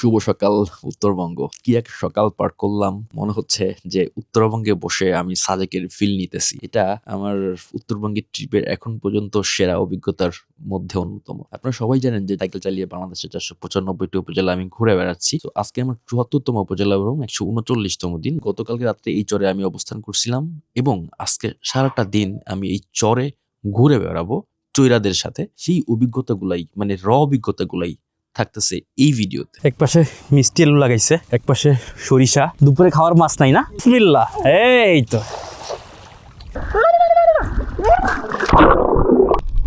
শুভ সকাল, উত্তরবঙ্গ। কি এক সকাল পার করলাম, মনে হচ্ছে যে উত্তরবঙ্গে বসে আমি সাজেকের ফিল নিতেছি। এটা আমার উত্তরবঙ্গের ট্রিপের এখন পর্যন্ত সেরা অভিজ্ঞতার মধ্যে অন্যতম। আপনারা সবাই জানেন যে সাইকেল চালিয়ে বাংলাদেশের চারশো পঁচানব্বইটি উপজেলা আমি ঘুরে বেড়াচ্ছি। তো আজকে আমার চুয়াত্তরতম উপজেলা এবং একশো উনচল্লিশতম দিন। গতকালকে রাত্রে এই চরে আমি অবস্থান করছিলাম এবং আজকে সারাটা দিন আমি এই চরে ঘুরে বেড়াবো চৈরাদের সাথে। সেই অভিজ্ঞতাগুলাই মানে র অভিজ্ঞতাগুলাই থাকতেছে এই ভিডিওতে। এক পাশে মিষ্টি আলু লাগাইছে, এক পাশে সরিষা। দুপুরে খাওয়ার মাছ নাই না? বিসমিল্লাহ। এই তো।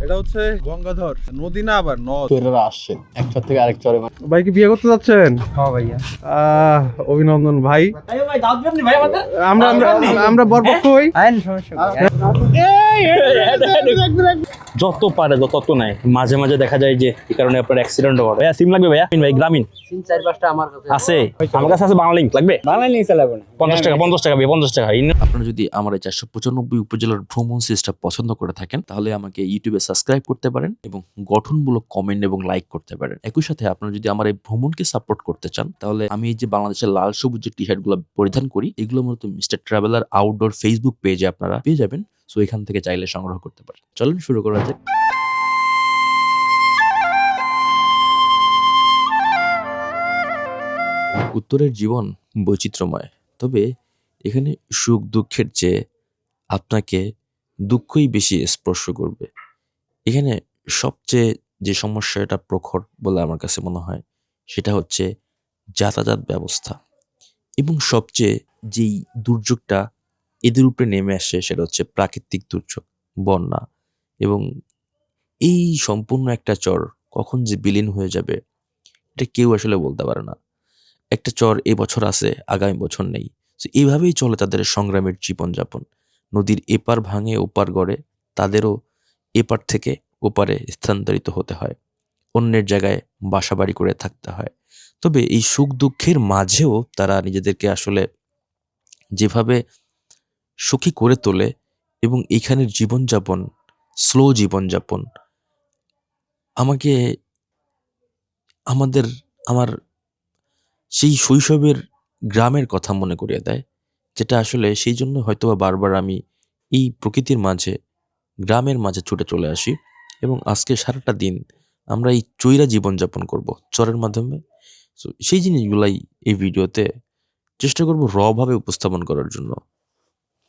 এটা হচ্ছে গঙ্গাধর। নদী না আবার নদ? চৈরারা আসছে। এক চর থেকে আরেক চরে ভাই কি বিয়ে করতে যাচ্ছেন? হ্যাঁ ভাইয়া। আহ, অভিনন্দন ভাই। ভাই দাওয়াত দিবেন ভাই আমাদের? আমরা আমরা- বরপক্ষ হই। আইন সমস্যা যত পারে তত নাই। মাঝে মাঝে দেখা যায় যে এই কারণে আপনার অ্যাক্সিডেন্ট ঘটে। ভাইয়া সিম লাগবে ভাইয়া? ভাই গ্রামীণ? তিন চার পাঁচটা আমার কাছে। আছে। আমার কাছে আছে বাংলা লিঙ্ক লাগবে বাংলা চালাবো না। পঞ্চাশ টাকা পঞ্চাশ টাকা ভাই পঞ্চাশ টাকা। ইন- আপনারা যদি আমার এই চারশো পঁচানব্বই উপজেলার ভ্রমণ সিরিজটা পছন্দ করে থাকেন তাহলে আমাকে ইউটিউবে সাবস্ক্রাইব করতে পারেন এবং গঠনমূলক কমেন্ট এবং লাইক করতে পারেন। একই সাথে আপনারা যদি আমার এই ভ্রমণকে সাপোর্ট করতে চান, তাহলে আমি এই যে বাংলাদেশের লাল সবুজ যে টি শার্টগুলো পরিধান করি, এগুলো মূলত মিস্টার ট্রাভেলার আউটডোর ফেসবুক পেজে আপনারা পেয়ে যাবেন। সো এখান থেকে চাইলে সংগ্রহ করতে পারেন। চলুন শুরু করা যাক। উত্তরের জীবন বৈচিত্র্যময়, তবে এখানে সুখ দুঃখের চেয়ে আপনাকে দুঃখই বেশি স্পর্শ করবে। এখানে সবচেয়ে যে সমস্যাটা প্রখর বলে আমার কাছে মনে হয়, সেটা হচ্ছে যাতায়াত ব্যবস্থা। এবং সবচেয়ে যেই দুর্যোগটা এদের উপরে নেমে আসে, সেটা হচ্ছে প্রাকৃতিক দুর্যোগ, বন্যা। এবং এই সম্পূর্ণ একটা চর কখন যে বিলীন হয়ে যাবে, এটা কেউ আসলে বলতে পারে না। একটা চর এবছর আছে, আগামী বছর নেই। তো এইভাবেই চলে তাদের সংগ্রামের জীবনযাপন। নদীর এপার ভাঙে ওপার গড়ে তাদেরও এপার থেকে ওপারে স্থানান্তরিত হতে হয়। অন্যের জায়গায় বাসাবাড়ি করে থাকতে হয়। তবে এই সুখ দুঃখের মাঝেও তারা নিজেদেরকে আসলে যেভাবে সুখী করে তোলে এবং এখানের জীবনযাপন, স্লো জীবনযাপন, আমাকে আমাদের, আমার সেই শৈশবের গ্রামের কথা মনে করিয়ে দেয়, যেটা আসলে সেই জন্য হয়তোবা বারবার আমি এই প্রকৃতির মাঝে গ্রামের মাঝে ছুটে চলে আসি এবং আজকে সারাটা দিন আমরা এই চৈরা জীবনযাপন করব চরের মাধ্যমে। So, সেই জিনিসগুলাই এই ভিডিওতে চেষ্টা করব রভাবে উপস্থাপন করার জন্য।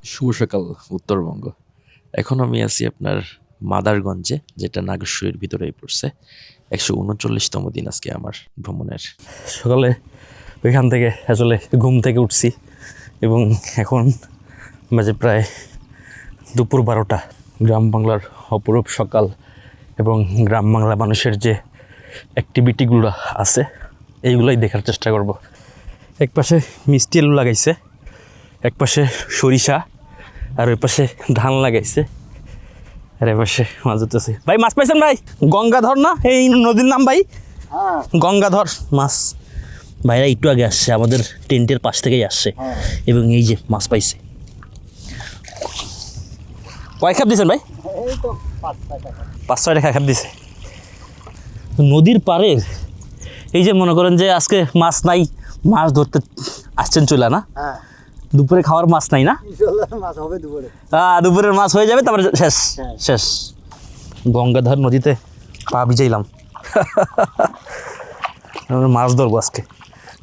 শুভ সকাল উত্তরবঙ্গ। এখন আমি আছি আপনার মাদারগঞ্জে যেটা নাগেশ্বরীর ভিতরেই পড়ছে। একশো উনচল্লিশতম দিন আজকে আমার ভ্রমণের। সকালে ওইখান থেকে আসলে ঘুম থেকে উঠছি এবং এখন বাজে প্রায় দুপুর বারোটা। গ্রাম বাংলার অপরূপ সকাল এবং গ্রাম বাংলা মানুষের যে অ্যাক্টিভিটিগুলো আছে এইগুলোই দেখার চেষ্টা করব। এক পাশে মিষ্টি আলু লাগাইছে এক পাশে সরিষা আর ওই পাশে ধান লাগাইছে আর এ পাশে মাছ ধরতেছে। ভাই মাছ পাইছেন ভাই? গঙ্গাধর না? এই নদীর নাম ভাই? গঙ্গাধর মাছ। ভাইরা একটু আগে আসছে আমাদের টেন্টের পাশ থেকেই আসছে এবং এই যে মাছ পাইছে। কয় খাপ দিয়েছেন ভাই? পাঁচ ছয় টাকা খাপ দিছে। নদীর পাড়ের এই যে মনে করেন যে আজকে মাছ নাই মাছ ধরতে আসছেন চলে না? হ্যাঁ। দুপুরে খাওয়ার মাছ নাই না? ইনশাল্লাহ মাছ হবে দুপুরে। আহ, দুপুরের মাছ হয়ে যাবে তারপরে শেষ। শেষ। গঙ্গাধর নদীতে পা ভিজাইলাম। আমরা মাছ ধরবো আজকে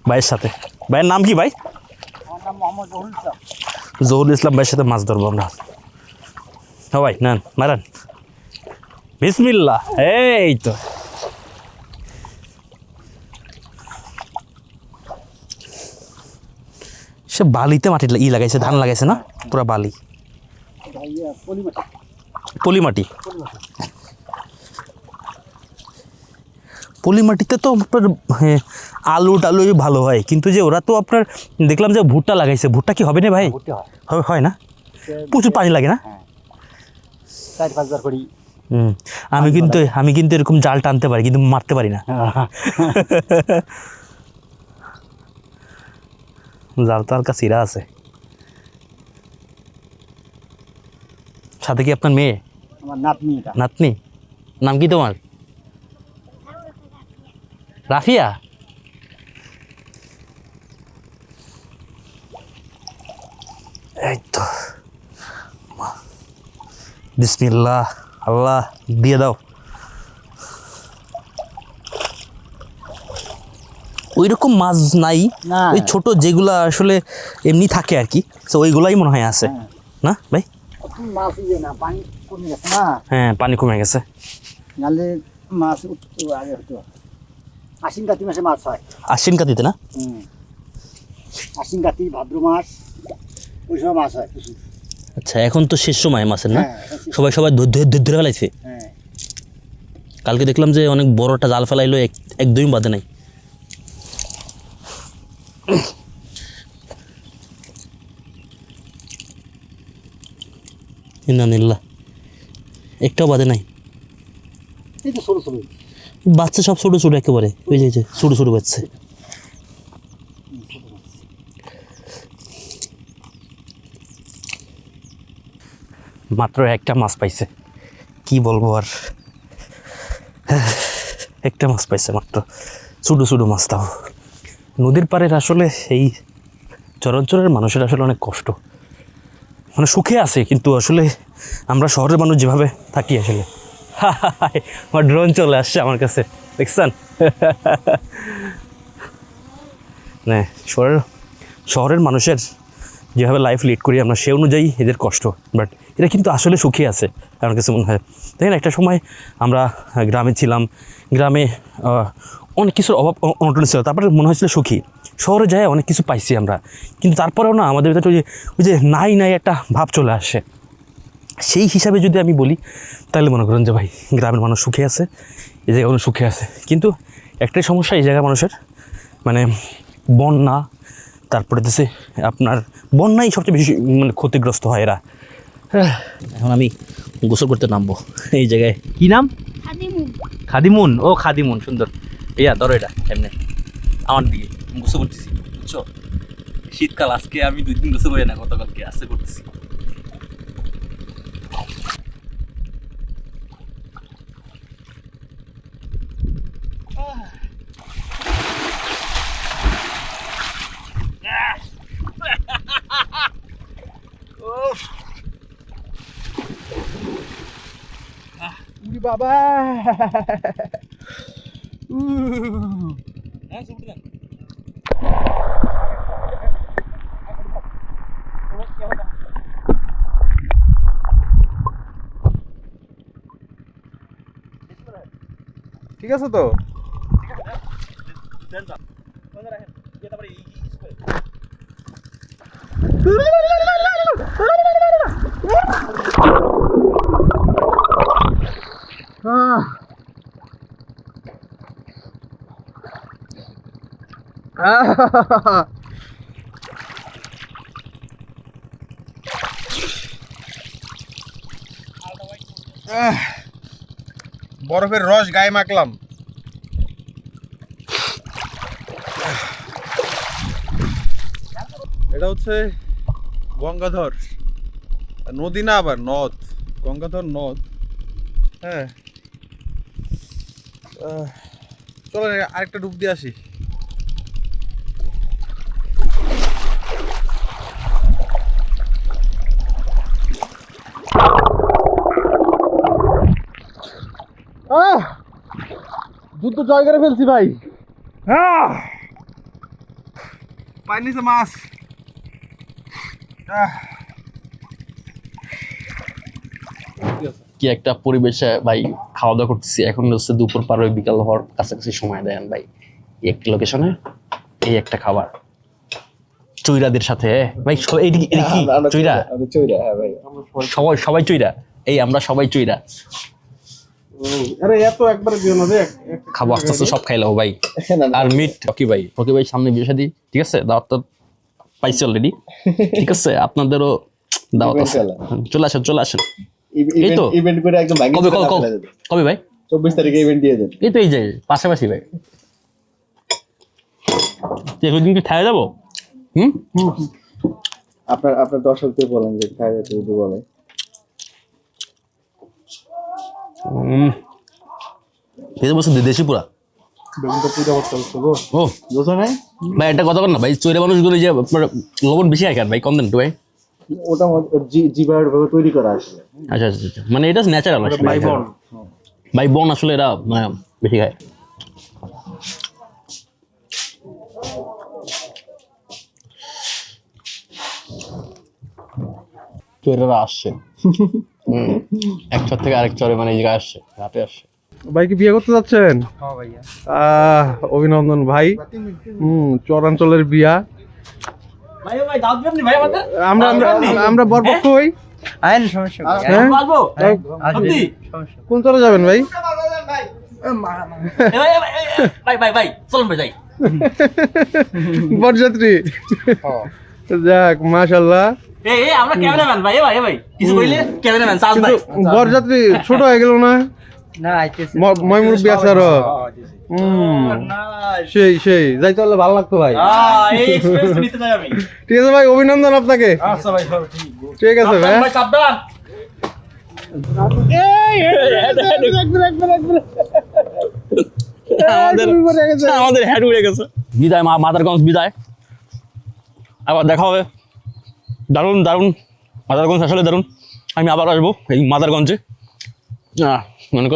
ভাইয়ের সাথে। ভাইয়ের নাম কি ভাই? জহুরুল ইসলাম ভাইয়ের সাথে মাছ ধরবো আমরা। হ্যাঁ ভাই নেন মারান। বিসমিল্লা এই তো। সে বালিতে মাটি ই লাগাইছে ধান লাগাইছে না? পুরা বালি। ভাইয়া পলিমাটি। পলিমাটি পলিমাটিতে তো আপনার হ্যাঁ, আলু টালু ভালো হয় কিন্তু যে ওরা তো আপনার দেখলাম যে ভুট্টা লাগাইছে ভুট্টা কি হবে না ভাই? হয়। হয়- হয় না? প্রচুর পানি লাগে না? চার পাঁচবার করি আমি কিন্তু আমি কিন্তু এরকম জাল টানতে পারি কিন্তু মারতে পারি না। জাল তো হালকা সিরা আছে। সাথে কি আপনার মেয়ে? আমার নাতনি নাতনি? নাম কি তোমার? রাফিয়া? বিসমিল্লাহ আল্লাহ দিয়ে দাও। ওই রকম মাছ নাই। ওই ছোট যেগুলা আসলে এমনি থাকে আর কি। তো ওইগুলাই মনে হয় আছে। হ্যাঁ। না ভাই? এখন মাছ পানি কমে গেছে না? হ্যাঁ পানি কমে গেছে। নাহলে মাছ আগে হতো আশ্বিন কাতি মাসে মাছ হয়। আশ্বিন কাতিতে না? আশ্বিন কাতি ভাদ্র মাস ওই সময় মাছ হয় আচ্ছা এখন তো শেষ সময় মাছের না? হ্যাঁ, সবাই সবাই ধরে ফেলাইছে? হ্যাঁ। কালকে দেখলাম যে অনেক বড় একটা জাল ফেলাইলো এক একদমই বাদে নাই। ইন্দানিল্লা একটাও বাদে নাই। বাচ্চা সব ছোটো ছোটো একেবারে। ওই যে ছোটো ছোটো বাচ্চা। মাত্র একটা মাছ পাইছে। কি বলব আর? একটা মাছ পাইছে মাত্র। ছোটো ছোটো মাছ তাও। নদীর পাড়ের আসলে এই চরাঞ্চলের মানুষের আসলে অনেক কষ্ট। মানে সুখে আছে, কিন্তু আসলে আমরা শহরের মানুষ যেভাবে থাকি আসলে। আমার ড্রোন চলে আসছে আমার কাছে। দেখছেন? মানে শহরের শহরের মানুষের যেভাবে লাইফ লিড করি আমরা, সে অনুযায়ী এদের কষ্ট। বাট এরা কিন্তু আসলে সুখী আছে, আমার কিছু মনে হয়। দেখেন একটা সময় আমরা গ্রামে ছিলাম, গ্রামে অনেক কিছুর অভাব অনটন ছিল, তারপরে মনে হয়েছিল সুখী। শহরে যায় অনেক কিছু পাইছি আমরা, কিন্তু তারপরেও না আমাদের ভিতরে ওই যে ওই যে নাই নাই একটা ভাব চলে আসে। সেই হিসাবে যদি আমি বলি, তাহলে মনে করেন যে ভাই, গ্রামের মানুষ সুখে আছে, এই জায়গায় মানুষ সুখে আছে। কিন্তু একটাই সমস্যা এই জায়গার মানুষের মানে বন্যা, তারপরে দেশে আপনার, বন্যাই সবচেয়ে বেশি মানে ক্ষতিগ্রস্ত হয় এরা। এখন আমি গোসল করতে নামবো। এই জায়গায়। কি নাম? খাদিমু খাদিমুন? ও খাদিমুন সুন্দর। ইয়া ধরো এটা এমনি। আমার দিকে গোসল করতেছি বুঝছ? শীতকাল আজকে আমি দুই দিন গোসল করি না গতকালকে আজকে করতেছি। বাবা ঠিক আছে তো আহ, বরফের রস গায়ে মাখলাম। এটা হচ্ছে গঙ্গাধর। নদী না আবার, নদ। গঙ্গাধর নদ। হ্যাঁ। চলো আরেকটা ডুব দিয়ে আসি। আহ! যুদ্ধ জয় করে ফেলছি ভাই। নিচে মাছ। কি একটা পরিবেশে ভাই খাওয়া দাওয়া করতেছি। এখন হচ্ছে দুপুর পার হয়ে বিকাল হওয়ার কাছাকাছি সময় দেন ভাই। একটি লোকেশনে এই একটা খাবার। চৈরাদের সাথে ভাই স- এইটি কি- এইটি কি চৈরা? সবাই সবাই চৈরা? এই আমরা সবাই চৈরা। আরে এত একবারে দিও না রে এক- এক- খাব আস্তে আস্তে সব খাইলাম ভাই। আর মিট ফকি ভাই ফকি ভাই সামনে বিয়ে শাদী ঠিক আছে? দাওয়াত তো পাইছি অলরেডি ঠিক আছে? আপনাদেরও দাওয়াত আছে। চলে আসেন চলে আসেন। এই তো। ইভেন্ট করে একদম কবে কবে কবে? ভাই? চব্বিশ তারিখে ইভেন্ট দিয়ে দেন। এই তো এই যে পাশাপাশি ভাই। দিন কি খাওয়া যাব? হুম? আপনার আপনার দর্শকদের বলেন যে খাই যেতে যদি বলে হুম খেতে বসে দেশি পুরা ও। ভাই একটা কথা বল না ভাই চৈরা মানুষগুলো যে আপনার লবণ বেশি খায় ভাই? কম দেন ভাই। ওটা জিবায়ের ভাবে তৈরি করা আসলে আচ্ছা আচ্ছা আচ্ছা। মানে এটা ন্যাচারাল আসলে ভাই বোন ভাই বোন আসলে এরা মানে, বেশি খায়। চোরেরা আসছে। এক চর থেকে আরেক চরে মানে এই জায়গায় আসছে রাতে আসছে। ভাই কি বিয়ে করতে যাচ্ছেন? আহ অভিনন্দন ভাই। হুম চরাঞ্চলের বিয়া। আমরা আমরা- আমরা বরপক্ষ হই আইন সমস্যা হ্যাঁ? কোন চলে যাবেন ভাই? ভাই ভাই ভাই চলুন ভাই যাই। বরযাত্রী। যাক মাশাল্লাহ আমরা ক্যামেরাম্যান ভাই ভাই ভাই। কিছু কইলে ক্যামেরাম্যান চাল ভাই। বরযাত্রী ছোট হয়ে গেল না? না আইতেছে। ময় মুরব্বী আছে সেই সেই। যাইতে হলে ভালো লাগতো ভাই। এই এক্সপেরিয়েন্স নিতে চাই আমি। ঠিক আছে ভাই অভিনন্দন আপনাকে। আচ্ছা ঠিক। আছে ভাই। আমাদের আমাদের উড়ে গেছে। বিদায় মাদারগঞ্জ বিদায়। আবার দেখা হবে। দারুণ দারুণ। মাদারগঞ্জ আসলে দারুণ। আমি আবার আসব এই মাদারগঞ্জে।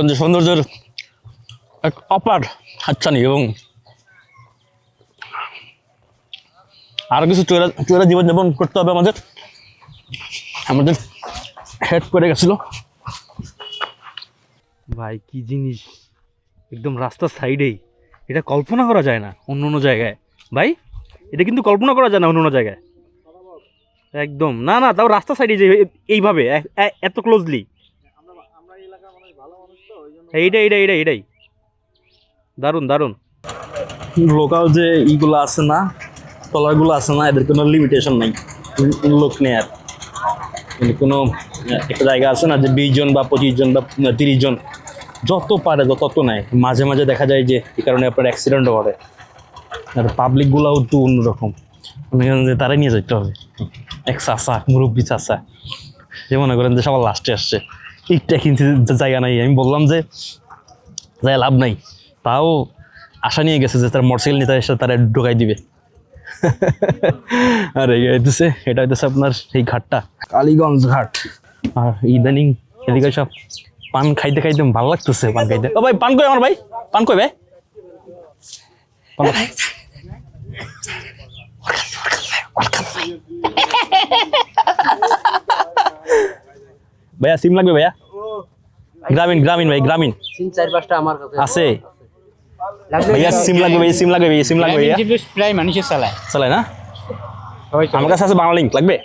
যে সৌন্দর্যের এক অপার হাতছানি এবং আরও কিছু চোরা চোরা জীবনযাপন করতে হবে আমাদের। আমাদের হেড করে গেছিল। ভাই, কি জিনিস? একদম রাস্তার সাইডেই এটা কল্পনা করা যায় না অন্য অন্য জায়গায়। ভাই, এটা কিন্তু কল্পনা করা যায় না অন্য অন্য জায়গায়। একদম। না না, তাও রাস্তা সাইডে যে এইভাবে এত ক্লোজলি এইটাই এইটাই এইটাই এটাই দারুণ দারুণ। লোকাল যে ইগুলো আছে না ট্রলারগুলো আছে না, এদের কোনো লিমিটেশন নাই। লোক নেই আর। মানে কোনো একটা জায়গা আছে না যে বিশ জন বা পঁচিশ জন বা তিরিশ জন, যত পারে তত নেয়। মাঝে মাঝে দেখা যায় যে এই কারণে আপনার অ্যাক্সিডেন্টও ঘটে। আর পাবলিকগুলোও একটু অন্যরকম। তারাই নিয়ে যেতে হবে। এক চাষা মুরব্বী চাষা যে মনে করেন যে সবার লাস্টে আসছে। ইটটা কিনতে জায়গা নাই। আমি বললাম যে যাই লাভ নাই। তাও আশা নিয়ে গেছে যে তার মোটরসাইকেল নিতে এসে তারা ঢোকাই দিবে। আর এই হইতেছে এটা হইতেছে আপনার এই ঘাটটা। কালীগঞ্জ ঘাট। আর ইদানিং এদিকে সব পান খাইতে খাইতে ভালো লাগতেছে পান খাইতে। ও ভাই পান কই আমার ভাই? পান কই ভাই? ভাইয়া সিম লাগবে ভাইয়া? গ্রামীণ গ্রামীণ ভাই গ্রামীণ। তিন চার পাঁচটা আমার কাছে। আছে। ভাইয়া সিম লাগবে ভাইয়া সিম লাগবে ভাইয়া সিম লাগবে ভাইয়া। প্রায় মানুষের চালায়। চালাই না? আমার কাছে আছে বাংলা লিঙ্ক লাগবে?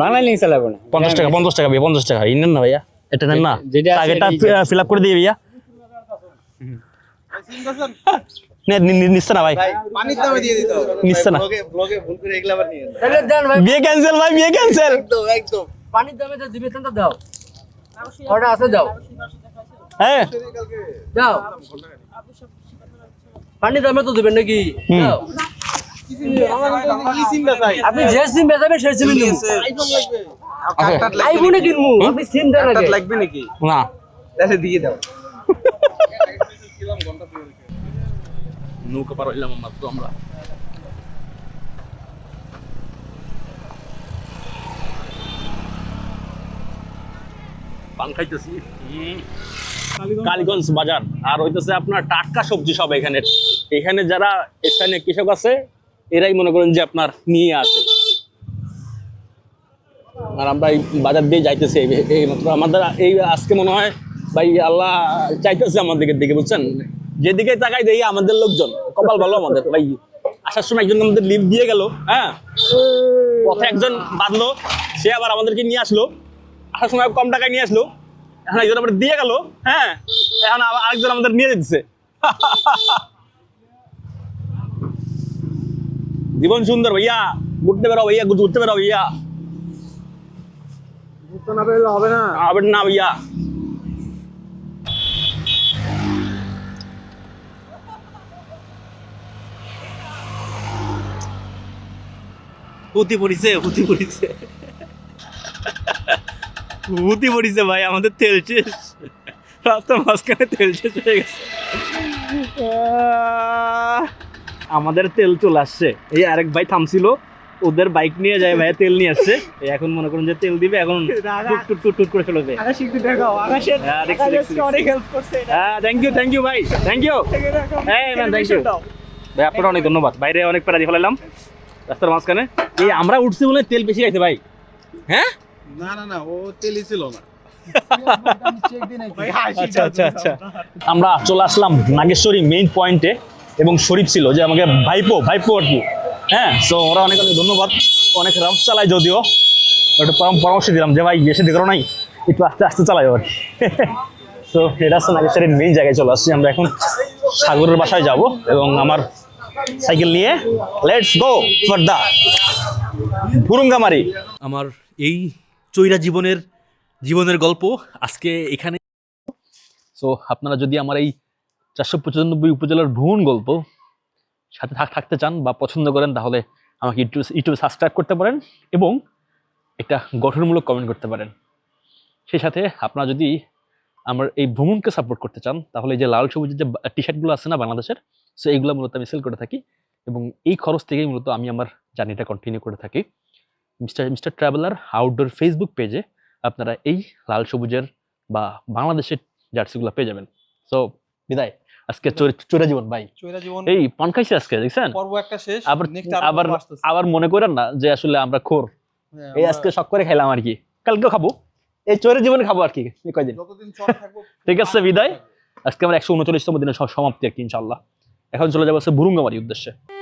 বাংলা লিঙ্ক চালাবো না। পঞ্চাশ টাকা পঞ্চাশ টাকা ভাইয়া পঞ্চাশ টাকা। এই না ভাইয়া। এটা নেন না। যেটা ফিল আপ করে দিয়ে ভাইয়া। নিচ্ছে না ভাই। পানির দামে দিয়ে দিতে হবে। নিচ্ছে না। ব্লগে ব্লগে ভুল করে এগুলা আবার নিয়ে নেন। তাহলে দেন ভাই। বিয়ে ক্যান্সেল ভাই বিয়ে ক্যান্সেল একদম একদম। পানির দামে তো দিবে তো দাও। অর্ডার আছে দাও। হ্যাঁ। দাও। পানির দামে তো দিবেন নাকি? দাও। আপনি যে সিম বেচাবেন সেই সিম আইফোনে কিনবো? আপনি সিম দেন লাগবে নাকি? না। তাহলে দিয়ে দাও। নৌকা পার হইলাম মাত্র আমরা পান খাইতেছি কালীগঞ্জ বাজার আর হইতেছে আপনার টাটকা সবজি সব এখানে। এখানে যারা স্থানীয় কৃষক আছে এরাই মনে করেন যে আপনার নিয়ে আসে। আর আমরা এই বাজার দিয়ে যাইতেছি এই- এই মাত্র। আমাদের এই আজকে মনে হয় ভাই আল্লাহ চাইতেছে আমাদের দিকে বুঝছেন? যেদিকে তাকাই দেখি আমাদের লোকজন কপাল ভালো আমাদের। ভাই আসার সময় একজন আমাদের লিফট দিয়ে গেল হ্যাঁ? পথে একজন বাঁধলো সে আবার আমাদেরকে নিয়ে আসলো। আসার সময় কম টাকায় নিয়ে আসলো। এখন একজন আবার দিয়ে গেল হ্যাঁ? এখন আবার আরেকজন আমাদের নিয়ে দিচ্ছে জীবন সুন্দর ভাইয়া ঘুরতে বেরো ভাইয়া ঘুরতে বেরো ভাইয়া। ঘুরতে না পেলে হবে না। হবে না ভাইয়া। হুতি পড়িছে হুতি পড়িছে। হুতি পড়িছে ভাই আমাদের তেল শেষ। রাস্তার মাঝখানে তেল শেষ হয়ে গেছে। আমাদের তেল চলে আসছে। এই আরেক ভাই থামছিল ওদের বাইক নিয়ে যায় ভাইয়া তেল নিয়ে আসছে। এখন মনে করুন যে তেল দিবে এখন টুট টুট টুট টুট করে হ্যাঁ, করছে হ্যাঁ থ্যাংক ইউ থ্যাংক ইউ ভাই থ্যাংক ইউ হ্যাঁ ম্যাম থ্যাংক ইউ ভাই আপনার অনেক ধন্যবাদ। বাইরে অনেক প্যারা দিয়ে ফেলাইলাম রাস্তার মাঝখানে? এই আমরা উঠছি বলে তেল বেশি খাইছে ভাই। হ্যাঁ? না না না ও তেলই ছিল না। আচ্ছা আচ্ছা আচ্ছা। আমরা চলে আসলাম নাগেশ্বরী মেইন পয়েন্টে এবং শরীফ ছিল যে আমাকে ভাইপো ভাইপো আর কি। হ্যাঁ তো ওরা অনেক অনেক ধন্যবাদ। অনেক রাফ চালায় যদিও। একটা পরাম- পরামর্শ দিলাম যে ভাই বেশি দেখো নাই। একটু আস্তে আস্তে চালায় আর তো এটা হচ্ছে নাগেশ্বরীর মেইন জায়গায় চলে আসছি। আমরা এখন সাগরের বাসায় যাব এবং আমার সাইকেল নিয়ে let's go for the Bhurungamari আমার এই চৈরা জীবনের জীবনের গল্প আজকে এখানে। সো আপনারা যদি আমার এই চারশো পঁচানব্বই উপজেলার ভ্রমণ গল্প সাথে থাকতে চান বা পছন্দ করেন, তাহলে আমাকে ইউটিউব, ইউটিউবে সাবস্ক্রাইব করতে পারেন এবং একটা গঠনমূলক কমেন্ট করতে পারেন। সেই সাথে আপনারা যদি আমার এই ভ্রমণকে সাপোর্ট করতে চান, তাহলে যে লাল সবুজের যে টি শার্টগুলো আছে না বাংলাদেশের সো এইগুলো মূলত আমি সেল করে থাকি এবং এই খরচ থেকেই মূলত আমি আমার জার্নিটা কন্টিনিউ করে থাকি। Mister mister traveller outdoor Facebook পেজে আপনারা এই লাল সবুজের বা বাংলাদেশের জার্সিগুলো পেয়ে যাবেন। সো বিদায়। আজকে চোরা জীবন ভাই। এই পান খাইছে আজকে দেখছেন? পর্ব একটা শেষ আবার আবার আবার মনে করেন না যে আসলে আমরা খোর। এই আজকে শখ করে খাইলাম আর কি। কালকেও খাব। এই চোরের জীবনে খাব আর কি কয়দিন। ঠিক আছে বিদায়। আজকে আমরা একশো উনচল্লিশতম দিনের সমাপ্তি আর কি ইনশাল্লাহ এখন চলে যাব হচ্ছে বুরুঙ্গামারি উদ্দেশ্যে।